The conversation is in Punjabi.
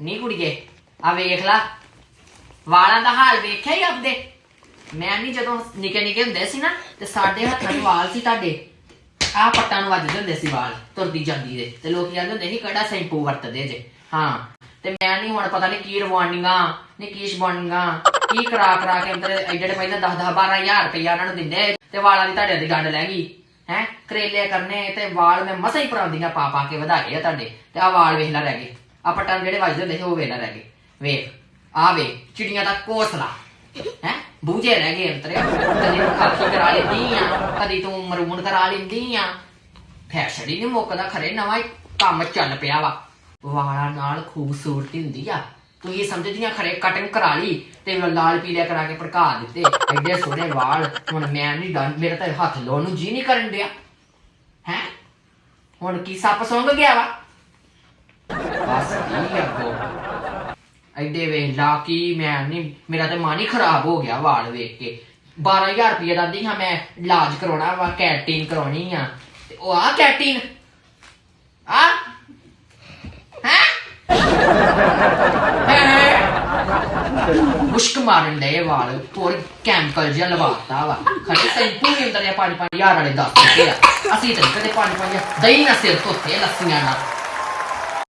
ਨੀ ਕੁੜੀਏ ਆ ਵੇਖ ਲਾ। ਵਾਲਾਂ ਦਾ ਹਾਲ ਵੇਖਿਆ ਹੀ ਆਪਦੇ। ਮੈਂ ਨਹੀਂ ਜਦੋਂ ਨਿੱਕੇ ਨਿੱਕੇ ਹੁੰਦੇ ਸੀ ਨਾ, ਤੇ ਸਾਡੇ ਹੱਥਾਂ 'ਚ ਵਾਲ ਸੀ ਤੁਹਾਡੇ। ਆ ਪੱਟਾਂ ਨੂੰ ਵੱਜਦੇ ਹੁੰਦੇ ਸੀ ਵਾਲ, ਤੁਰਦੀ ਜਾਂਦੀ ਦੇ। ਤੇ ਲੋਕੀ ਕਹਿੰਦੇ ਹੁੰਦੇ ਸੀ, ਕਿਹੜਾ ਸ਼ੈਂਪੂ ਵਰਤਦੇ ਜੇ। ਹਾਂ, ਤੇ ਮੈਂ ਨਹੀਂ ਹੁਣ ਪਤਾ ਨਹੀਂ ਕੀ ਰਵਾਨੀਆਂ ਨਹੀਂ ਕੀ ਸ਼ਬਾਨੀਆਂ ਕੀ ਕਰਾ ਕਰਾ ਕੇ ਅੰਦਰ ਐਡੇ ਪਹਿਲਾਂ 10 10 12000 ਰੁਪਇਆ ਉਹਨਾਂ ਨੂੰ ਦਿੰਦੇ। ਤੇ ਵਾਲਾਂ ਦੀ ਤੁਹਾਡੇ ਦੀ ਗੰਢ ਲੈ ਗਈ, ਹੈ? ਕਰੇਲੇ ਕਰਨੇ ਤੇ ਵਾਲ ਮੈਂ ਮਸਾਂ ਹੀ ਪਰਾਉਂਦੀਆਂ ਪਾ ਪਾ ਕੇ ਵਧਾਏ ਆ ਤੁਹਾਡੇ। ਤੇ ਆ ਵਾਲ ਵੇਖ ਲੈ ਰਹਿ ਗਏ। ਆ ਪੱਟਾਂ ਜਿਹੜੇ ਵੱਜਦੇ ਹੁੰਦੇ ਸੀ, ਉਹ ਵੇਖ ਰਹਿ ਗਏ। ਵੇਖ ਆ ਵੇ ਚਿੜੀਆਂ ਦਾ ਕੋਸਲਾ ਹੈ? ਬੂਝੇ ਰਹਿ ਗਏ ਅੰਤਰੇ ਕਦੀ ਤੂੰ ਖਾਕੀ ਕਰਾ ਲੈਂਦੀ ਆ, ਕਦੀ ਤੂੰ ਮਰੂਨ ਕਰਾ ਲੈਂਦੀ ਆ। ਫੈਸ਼ਨ ਹੀ ਨਹੀਂ ਮੁੱਕਦਾ, ਖਰੇ ਨਵਾਂ ਹੀ ਕੰਮ ਚੱਲ ਪਿਆ ਵਾ। ਵਾਲਾਂ ਨਾਲ ਖੂਬਸੂਰਤੀ ਹੁੰਦੀ ਆ। ਤੂੰ ਇਹ ਸਮਝਦੀਆਂ ਖਰੇ ਕਟਿੰਗ ਕਰਾ ਲਈ ਤੇ ਲਾਲ ਪੀਲੇ ਕਰਾ ਕੇ ਭੜਕਾ ਦਿੱਤੇ। ਐਡੇ ਸੋਹਣੇ ਵਾਲ, ਹੁਣ ਮੈਂ ਨਹੀਂ ਡਨ ਮੇਰਾ ਤਾਂ ਹੱਥ ਲਾਉਣ ਨੂੰ ਜੀ ਨਹੀਂ ਕਰਨ ਡਿਆ। ਹੈ? ਹੁਣ ਕੀ ਸੱਪ ਸੁੰਘ ਗਿਆ ਵਾ? ਬਸ ਕੀ ਅੱਗੋ। ਐਡੇ ਵੇਖ ਲਾ ਕੀ ਮੈਂ ਨਹੀਂ, ਮੇਰਾ ਤੇ ਮਨ ਹੀ ਖਰਾਬ ਹੋ ਗਿਆ ਵਾਲ ਵੇਖ ਕੇ। 12000 ਰੁਪਏ ਦਾ ਦੀ ਹਾਂ ਮੈਂ ਇਲਾਜ ਕਰਾਉਣਾ ਵਾ, ਕੈਟਿਨ ਕਰਾਉਣੀ ਆ। ਤੇ ਉਹ ਆ ਕੈਟਿਨ? ਆ? ਮੁਸ਼ਕ ਮਾਰਨ ਦੇ ਵਾਲ, ਹੋਰ ਕੈਮੀਕਲ ਜਿਹਾ ਲਵਾਤਾ ਵਾ। ਖੜੇ ਸੈਂਪੂ ਵੀ ਅੰਦਰ ਆ 5-5000 ਵਾਲੇ ਦੱਸ ਦਿੱਤੇ ਆ। ਅਸੀਂ ਤਾਂ ਕਦੇ 5-5 ਦਹੀਂ ਨਾ ਸਿਰ ਧੋਤੇ ਲੱਸੀਆਂ ਨਾਲ।